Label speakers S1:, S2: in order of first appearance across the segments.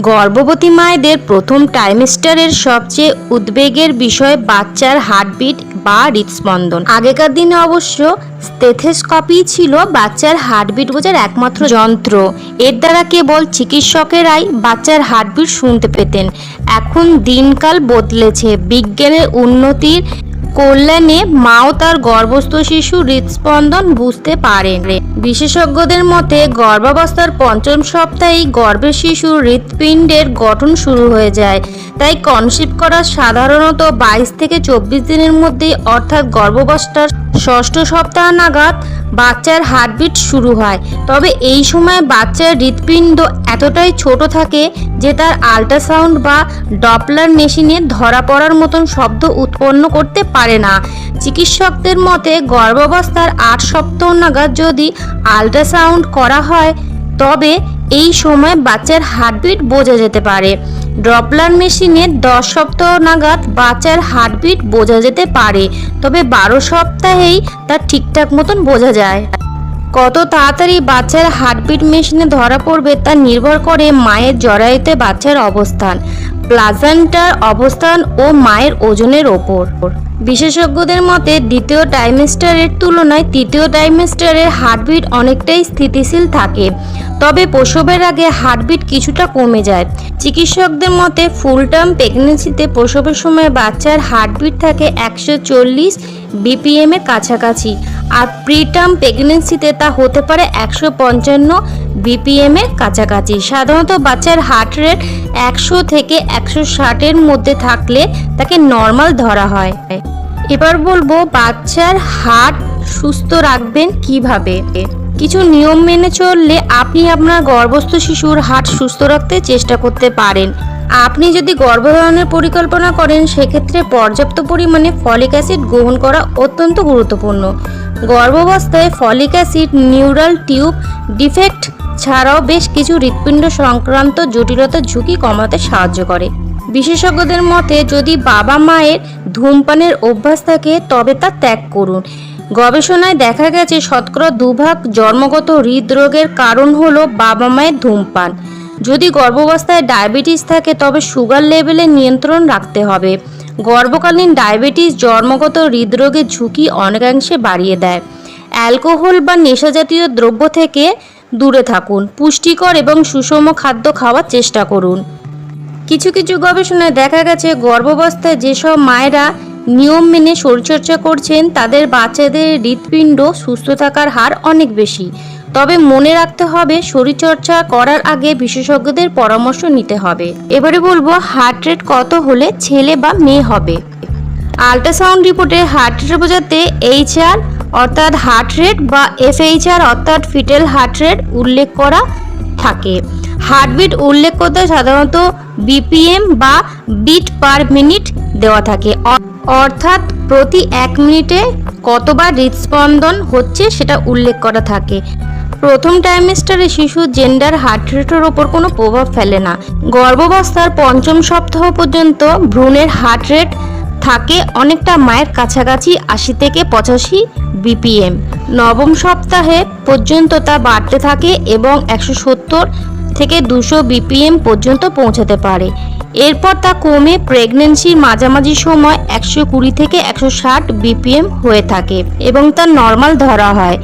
S1: গর্ভবতী মায়েদের প্রথম ট্রাইমেস্টারের সবচেয়ে উদ্বেগের বিষয় বাচ্চার হার্টবিট বা হৃদস্পন্দন। আগেকার দিনে অবশ্য স্টেথেস্কপি ছিল বাচ্চার হার্টবিট বোঝার একমাত্র যন্ত্র। এর দ্বারা কেবল চিকিৎসকেরাই বাচ্চার হার্টবিট শুনতে পেতেন। এখন দিনকাল বদলেছে। বিজ্ঞানের উন্নতির কল্যাণে মাও তার গর্ভস্থ শিশু হৃদস্পন্দন বুঝতে পারেন। বিশেষজ্ঞদের মতে, গর্ভাবস্থার পঞ্চম সপ্তাহেই গর্ভের শিশুর হৃৎপিণ্ডের গঠন শুরু হয়ে যায়। তাই কনসিভ করা সাধারণত বাইশ থেকে চব্বিশ দিনের মধ্যেই, অর্থাৎ গর্ভাবস্থার ষষ্ঠ সপ্তাহ নাগাদ বাচ্চার হার্টবিট শুরু হয়। তবে এই সময় বাচ্চার হৃৎপিণ্ড এতটাই ছোট থাকে যে তার আল্ট্রাসাউন্ড বা ডপলার মেশিনে ধরা পড়ার মতন শব্দ উৎপন্ন করতে পারে না। চিকিৎসকদের মতে, গর্ভাবস্থার আট সপ্তাহ নাগাদ যদি আল্ট্রাসাউন্ড করা হয়, তবে এই সময় বাচ্চার হার্টবিট বোঝা যেতে পারে। ড্রপলার মেশিনে দশ সপ্তাহ নাগাদ বাচ্চার হার্টবিট বোঝা যেতে পারে, তবে বারো সপ্তাহেই তা ঠিকঠাক মতন বোঝা যায়। কত তাড়াতাড়ি বাচ্চার হার্টবিট মেশিনে ধরা পড়বে তা নির্ভর করে মায়ের জরায়ুতে বাচ্চার অবস্থান, প্লাজান্টার অবস্থান ও মায়ের ওজনের ওপর। বিশেষজ্ঞদের মতে, দ্বিতীয় টাইমেস্টারের তুলনায় তৃতীয় টাইমেস্টারের হার্টবিট অনেকটাই স্থিতিশীল থাকে। তবে প্রসবের আগে হার্টবিট কিছুটা কমে যায়। চিকিৎসকদের মতে ফুল টার্ম প্রেগনেন্সিতে প্রসবের সময় বাচ্চার হার্টবিট থাকে একশো চল্লিশ বিপিএম এর কাছাকাছি, আর প্রিটার্ম প্রেগনেন্সিতে তা হতে পারে একশো পঞ্চান্ন বিপিএমের কাছাকাছি। সাধারণত বাচ্চার হার্ট রেট একশো থেকে একশো ষাটের মধ্যে থাকলে তাকে নর্মাল ধরা হয়। এবার বলব বাচ্চার হাট সুস্থ রাখবেন কীভাবে? কিছু নিয়ম মেনে চললে আপনি আপনার গর্ভস্থ শিশুর হাট সুস্থ রাখতে চেষ্টা করতে পারেন। আপনি যদি গর্ভধারণের পরিকল্পনা করেন, সেক্ষেত্রে পর্যাপ্ত পরিমাণে ফলিক অ্যাসিড গ্রহণ করা অত্যন্ত গুরুত্বপূর্ণ। গর্ভাবস্থায় folic acid neural tube defect ছাড়াও বেশ কিছু হৃৎপিণ্ড সংক্রান্ত জটিলতার ঝুঁকি কমাতে সাহায্য করে। বিশেষজ্ঞদের মতে, যদি বাবা মায়ের ধূমপানের অভ্যাস থাকে, তবে তা ত্যাগ করুন। গবেষণায় দেখা গেছে, শতকরা দুভাগ জন্মগত হৃদরোগের কারণ হলো বাবা মায়ের ধূমপান। যদি গর্ভাবস্থায় ডায়াবেটিস থাকে, তবে সুগার লেভেলে নিয়ন্ত্রণ রাখতে হবে। গর্ভকালীন ডায়াবেটিস জন্মগত হৃদরোগের ঝুঁকি অনেকাংশে বাড়িয়ে দেয়। অ্যালকোহল বা নেশাজাতীয় দ্রব্য থেকে দূরে থাকুন। পুষ্টিকর এবং সুষম খাদ্য খাওয়ার চেষ্টা করুন। কিছু কিছু গবেষণায় দেখা গেছে, গর্ভাবস্থায় যেসব মায়েরা নিয়ম মেনে শরীরচর্চা করছেন, তাদের বাচ্চাদের হৃৎপিণ্ড সুস্থ থাকার হার অনেক বেশি। তবে মনে রাখতে হবে, শরীরচর্চা করার আগে বিশেষজ্ঞদের পরামর্শ নিতে হবে। এবারে বলব হার্ট রেট কত হলে ছেলে বা মেয়ে হবে? আল্ট্রাসাউন্ড রিপোর্টে হার্ট রেট বোঝাতে এইচআর অর্থাৎ হার্ট রেট বা এফএইচআর অর্থাৎ ফিটেল হার্ট রেট উল্লেখ করা থাকে। হার্টবিট উল্লেখ করতে সাধারণত বিপিএম বা বিট পার মিনিট দেওয়া থাকে। অর্থাৎ প্রতি এক মিনিটে কতবার হৃদস্পন্দন হচ্ছে সেটা উল্লেখ করা থাকে। প্রথম ট্রাইমেস্টারে শিশু জেন্ডার হার্ট রেটের ওপর কোনো প্রভাব ফেলে না। গর্ভাবস্থার পঞ্চম সপ্তাহ পর্যন্ত ভ্রূণের হার্ট রেট থাকে অনেকটা মায়ের কাছাকাছি আশি থেকে পঁচাশি বিপিএম। নবম সপ্তাহে পর্যন্ত তা বাড়তে থাকে এবং একশো সত্তর থেকে দুশো বিপিএম পর্যন্ত পৌঁছাতে পারে। এরপর তা কমে প্রেগনেন্সির মাঝামাঝি সময় একশো কুড়ি থেকে একশো ষাট বিপিএম হয়ে থাকে এবং তা নর্মাল ধরা হয়।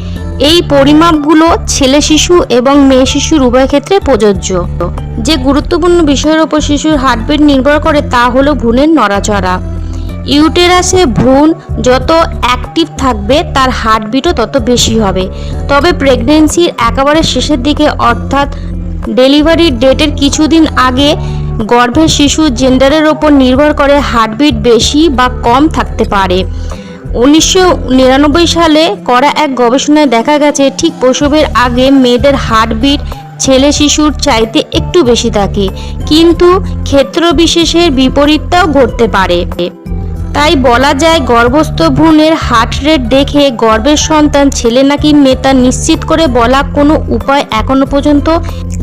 S1: এই পরিমাপগুলো ছেলে শিশু এবং মেয়ে শিশুর উভয় ক্ষেত্রে প্রযোজ্য। যে গুরুত্বপূর্ণ বিষয়ের ওপর শিশুর হার্টবিট নির্ভর করে তা হলো ভ্রূণের নড়াচড়া। ইউটেরাসে ভ্রূণ যত অ্যাক্টিভ থাকবে, তার হার্টবিটও তত বেশি হবে। তবে প্রেগনেন্সির একেবারে শেষের দিকে অর্থাৎ ডেলিভারির ডেটের কিছুদিন আগে গর্ভের শিশু জেন্ডারের ওপর নির্ভর করে হার্টবিট বেশি বা কম থাকতে পারে। উনিশশো নিরানব্বই সালে করা এক গবেষণায় দেখা গেছে, ঠিক প্রসবের আগে মেয়েদের হার্টবিট ছেলে শিশুর চাইতে একটু বেশি থাকে, কিন্তু ক্ষেত্র বিশেষের বিপরীতটাও ঘটতে পারে। তাই বলা যায় গর্ভস্থ ভ্রূণের হার্ট রেট দেখে গর্ভের সন্তান ছেলে নাকি মেয়ে তা নিশ্চিত করে বলা কোনো উপায় এখনও পর্যন্ত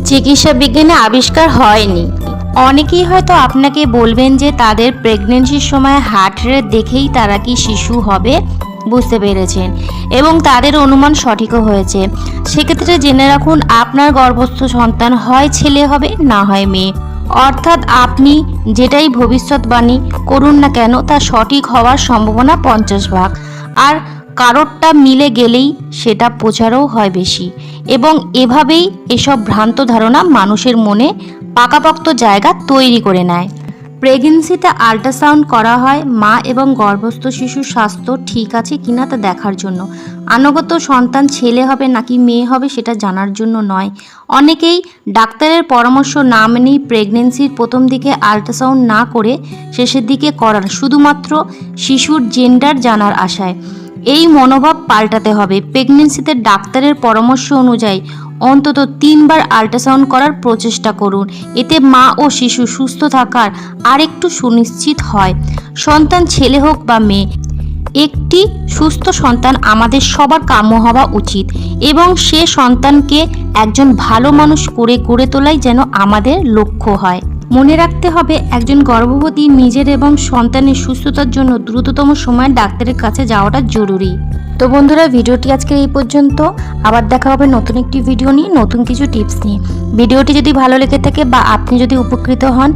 S1: চিকিৎসা বিজ্ঞানে আবিষ্কার হয়নি। অনেকেই হয়তো আপনাকে বলবেন যে তাদের প্রেগনেন্সির সময় হার্ট রেট দেখেই তারা কি শিশু হবে? বুঝতে পেরেছেন। এবং তাদের অনুমান সঠিকও হয়েছে। সেক্ষেত্রে জেনে রাখুন, আপনার গর্ভস্থ সন্তান হয় ছেলে হবে, না হয় মেয়ে। অর্থাৎ আপনি যেটাই ভবিষ্যৎবাণী করুন না কেন, তা সঠিক হওয়ার সম্ভাবনা পঞ্চাশ ভাগ। আর কারোরটা মিলে গেলেই সেটা প্রচারও হয় বেশি। এবং এভাবেই এসব ভ্রান্ত ধারণা মানুষের মনে পাকাপোক্ত জায়গা তৈরি করে নেয়। প্রেগনেন্সিতে আল্ট্রাসাউন্ড করা হয়, মা এবং গর্ভস্থ শিশুর স্বাস্থ্য ঠিক আছে কিনা তা দেখার জন্য। আনুগত সন্তান ছেলে হবে নাকি মেয়ে হবে সেটা জানার জন্য নয়। অনেকেই ডাক্তারের পরামর্শ না মেনেই প্রেগনেন্সির প্রথম দিকে আল্ট্রাসাউন্ড না করে শেষের দিকে করার, শুধুমাত্র শিশুর জেন্ডার জানার আশায়। এই মনোভাব পাল্টাতে হবে। প্রেগনেন্সিতে ডাক্তারের পরামর্শ অনুযায়ী অন্তত তিনবার আল্ট্রাসাউন্ড করার প্রচেষ্টা করুন। এতে মা ও শিশু সুস্থ থাকার আরেকটু সুনিশ্চিত হয়। সন্তান ছেলে হোক বা মেয়ে, একটি সুস্থ সন্তান আমাদের সবার কাম্য হওয়া উচিত এবং সে সন্তানকে একজন ভালো মানুষ করে গড়ে তোলাই যেন আমাদের লক্ষ্য হয়। মনে রাখতে হবে, একজন গর্ভবতী নিজের এবং সন্তানের সুস্থতার জন্য দ্রুততম সময়ে ডাক্তারের কাছে যাওয়াটা জরুরি। তো বন্ধুরা, ভিডিওটি আজকের এই পর্যন্ত। আবার দেখা হবে নতুন একটি ভিডিও নিয়ে, নতুন কিছু টিপস নিয়ে। ভিডিওটি যদি ভালো লেগে থাকে বা আপনি যদি উপকৃত হন,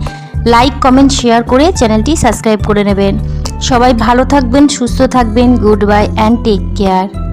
S1: লাইক, কমেন্ট, শেয়ার করে চ্যানেলটি সাবস্ক্রাইব করে নেবেন। সবাই ভালো থাকবেন, সুস্থ থাকবেন, good bye, and take care.